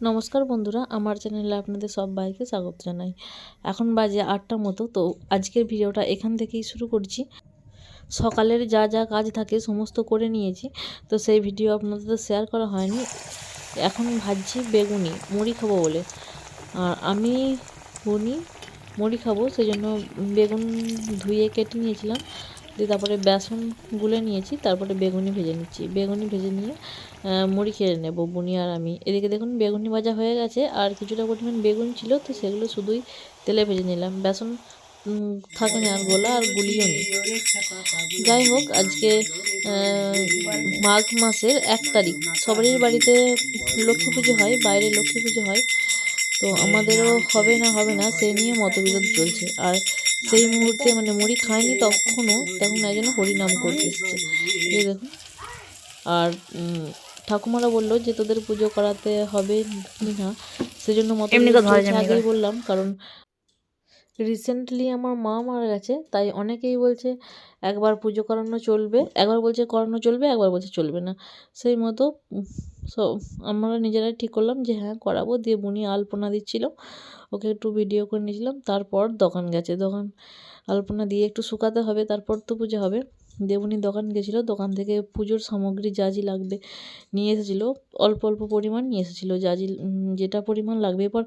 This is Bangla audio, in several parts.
নমস্কার বন্ধুরা, আমার চ্যানেলে আপনাদের সবাইকে স্বাগত জানাই। এখন বাজে আটটা মতো, তো আজকের ভিডিওটা এখান থেকেই শুরু করছি। সকালের যা যা কাজ থাকে সমস্ত করে নিয়েছি, তো সেই ভিডিও আপনাদের তো শেয়ার করা হয়নি। এখন ভাজছি বেগুনি, মুড়ি খাব বলে। আর আমি বুনি মুড়ি খাব, সেই জন্য বেগুন ধুয়ে কেটে নিয়েছিলাম। দিয়ে তারপরে বেসন গুলে নিয়েছি, তারপরে বেগুনি ভেজে নিচ্ছি। বেগুনি ভেজে নিয়ে মুড়ি খেয়ে নেব, বুনি আর আমি। এদিকে দেখুন বেগুনি ভাজা হয়ে গেছে, আর কিছুটা পরিমাণ বেগুন ছিল, তো সেগুলো শুধুই তেলে ভেজে নিলাম। বেসন থাকে না আর গোলা, আর গুলিও নেই। যাই হোক, আজকে মাঘ মাসের এক তারিখ। সবারই বাড়িতে লক্ষ্মী পুজো হয়, বাইরে লক্ষ্মী পুজো হয়, তো আমাদেরও হবে না হবে না, সে নিয়ে মতবিরোধ চলছে। আর সেই মুহূর্তে মানে মুড়ি খায়নি তখনও তখন একজন হরিনাম করতে এসেছে। এই দেখুন আর ঠাকুমারা বলল যে তোদের পুজো করাতে হবে কি না? সেজন্য মতো আগেই বললাম কারণ রিসেন্টলি আমার মা মারা গেছে তাই অনেকেই বলছে একবার পুজো করানো চলবে একবার বলছে করানো চলবে একবার বলছে চলবে না। সেই মতো সব আমরা নিজেরাই ঠিক করলাম যে হ্যাঁ করাবো দিয়ে বুনি আলপনা দিচ্ছিল। ওকে একটু ভিডিও করে নিয়েছিলাম, তারপর দোকান গেছে। দোকান আলপনা দিয়ে একটু শুকাতে হবে, তারপর তো পুজো হবে। দেবুনি দোকান গেছিল, দোকান থেকে পুজোর সামগ্রী যা যা লাগবে নিয়ে এসেছিল, অল্প অল্প পরিমাণ নিয়ে এসেছিল, যা যেটা পরিমাণ লাগবে। এরপর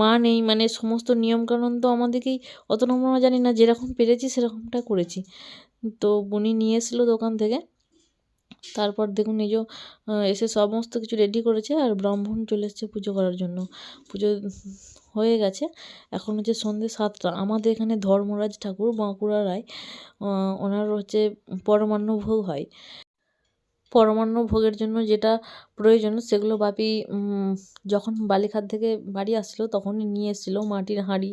মা নেই মানে সমস্ত নিয়মকানুন তো আমাদেরকেই, অত আমরা জানি না, যেরকম পেরেছি সেরকমটা করেছি। তো বুনি নিয়ে এসেছিল দোকান থেকে। তারপর দেখুন যে এসে সমস্ত কিছু রেডি করেছে আর ব্রাহ্মণ চলে এসছে পুজো করার জন্য। পুজো হয়ে গেছে। এখন হচ্ছে সন্ধ্যে সাতটা। আমাদের এখানে ধর্মরাজ ঠাকুর, বাঁকুড়া রায় ওনার হচ্ছে পরমান্ন ভোগ হয়। পরমান্ন ভোগের জন্য যেটা প্রয়োজন, সেগুলো বাপি যখন বালিখাত থেকে বাড়ি আসছিল তখনই নিয়ে এসেছিল। মাটির হাঁড়ি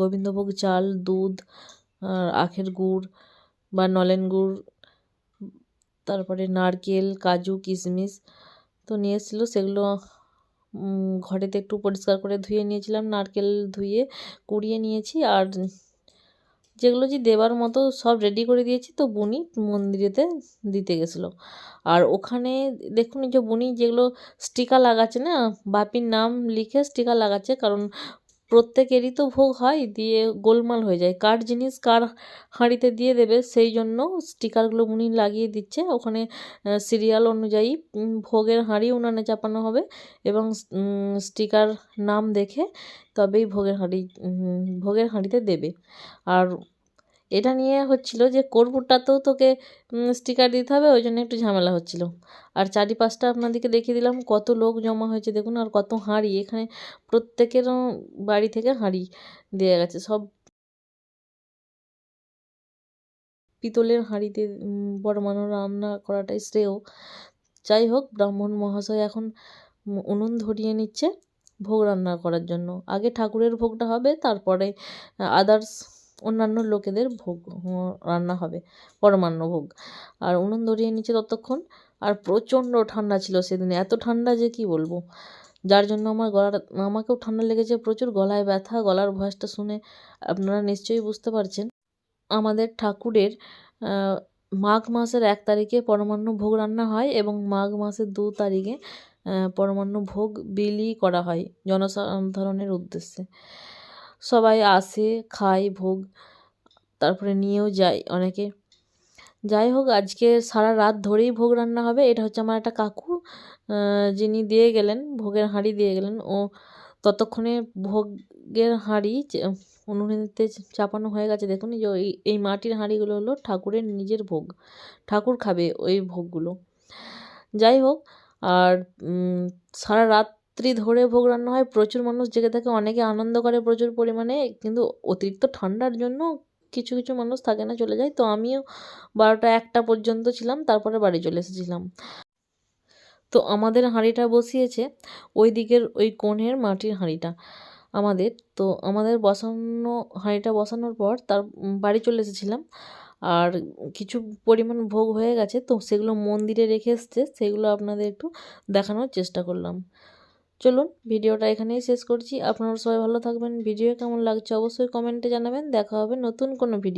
গোবিন্দভোগ চাল, দুধ আখের গুড় বা নলেন গুড় তারপরে নারকেল, কাজু, কিশমিশ তো নিয়ে এসেছিল সেগুলো ঘরেতে একটু পরিষ্কার করে ধুয়ে নিয়েছিলাম, নারকেল ধুয়ে কুড়িয়ে নিয়েছি আর যেগুলো যে দেবার মতো সব রেডি করে দিয়েছি তো বুনি মন্দিরেতে দিতে গেছিল। আর ওখানে দেখুন যে বুনি যেগুলো স্টিকার লাগাচ্ছে না, বাপির নাম লিখে স্টিকার লাগাচ্ছে কারণ প্রত্যেকেরই তো ভোগ হয়, দিয়ে গোলমাল হয়ে যায়। কার জিনিস কার হাঁড়িতে দিয়ে দেবে, সেই জন্য স্টিকারগুলো উনি লাগিয়ে দিচ্ছে। ওখানে সিরিয়াল অনুযায়ী ভোগের হাঁড়ি উনানে চাপানো হবে এবং স্টিকার নাম দেখে তবেই ভোগের হাঁড়ি ভোগের হাঁড়িতে দেবে। আর এটা নিয়ে হচ্ছিল যে কর্পূরটাতেও তোকে স্টিকার দিতে হবে, ওই জন্য একটু ঝামেলা হচ্ছিল। আর চারিপাশটা আপনাদেরকে দেখিয়ে দিলাম, কত লোক জমা হয়েছে দেখুন, আর কত হাঁড়ি, এখানে প্রত্যেকেরও বাড়ি থেকে হাঁড়ি দেওয়া গেছে। সব পিতলের হাঁড়িতে বড় মানুষ রান্না করাটাই শ্রেয়। যাই হোক, ব্রাহ্মণ মহাশয় এখন উনুন ধরিয়ে নিচ্ছে ভোগ রান্না করার জন্য। আগে ঠাকুরের ভোগটা হবে, তারপরে, আদার্স অন্যান্য লোকেদের ভোগ রান্না হবে, পরমান্ন ভোগ। আর উনুন ধরিয়ে নিচ্ছে ততক্ষণ। আর প্রচণ্ড ঠান্ডা ছিল সেদিনে, এত ঠান্ডা যে কি বলব? যার জন্য আমার গলাটা আমাকেও ঠান্ডা লেগেছে প্রচুর, গলায় ব্যথা, গলার ভয়েসটা শুনে আপনারা নিশ্চয়ই বুঝতে পারছেন। আমাদের ঠাকুরের মাঘ মাসের এক তারিখে পরমান্ন ভোগ রান্না হয় এবং মাঘ মাসের দু তারিখে পরমান্ন ভোগ বিলি করা হয়, জনসাধারণের উদ্দেশ্যে। সবাই আসে, খায়, ভোগ, তারপরে নিয়েও যায় অনেকে। যাই হোক, আজকে সারা রাত ধরেই ভোগ রান্না হবে। এটা হচ্ছে আমার একটা কাকু যিনি দিয়ে গেলেন, ভোগের হাঁড়ি দিয়ে গেলেন। ও ততক্ষণে ভোগের হাঁড়ি উনুনেতে চাপানো হয়ে গেছে। দেখুন যে ওই, এই মাটির হাঁড়িগুলো হলো ঠাকুরের নিজের ভোগ। ঠাকুর খাবে ওই ভোগগুলো। যাই হোক, আর সারা রাত্রি ধরে ভোগ রান্না হয়, প্রচুর মানুষ জেগে থাকে, অনেকে আনন্দ করে প্রচুর পরিমাণে, কিন্তু অতিরিক্ত ঠান্ডার জন্য কিছু কিছু মানুষ থাকে না, চলে যায়। তো আমিও বারোটা একটা পর্যন্ত ছিলাম, তারপরে বাড়ি চলে এসেছিলাম। তো আমাদের হাঁড়িটা বসিয়েছে, ওই দিকের ওই কোণের মাটির হাঁড়িটা আমাদের। তো আমাদের বসানো, হাঁড়িটা বসানোর পর তার বাড়ি চলে এসেছিলাম। আর কিছু পরিমাণ ভোগ হয়ে গেছে, তো সেগুলো মন্দিরে রেখে এসছে, সেগুলো আপনাদের একটু দেখানোর চেষ্টা করলাম। চলুন ভিডিওটা এখানেই শেষ করছি। আপনারা সবাই ভালো থাকবেন। ভিডিও কেমন লাগছে অবশ্যই কমেন্টে জানাবেন। দেখা হবে নতুন কোনো ভিডিও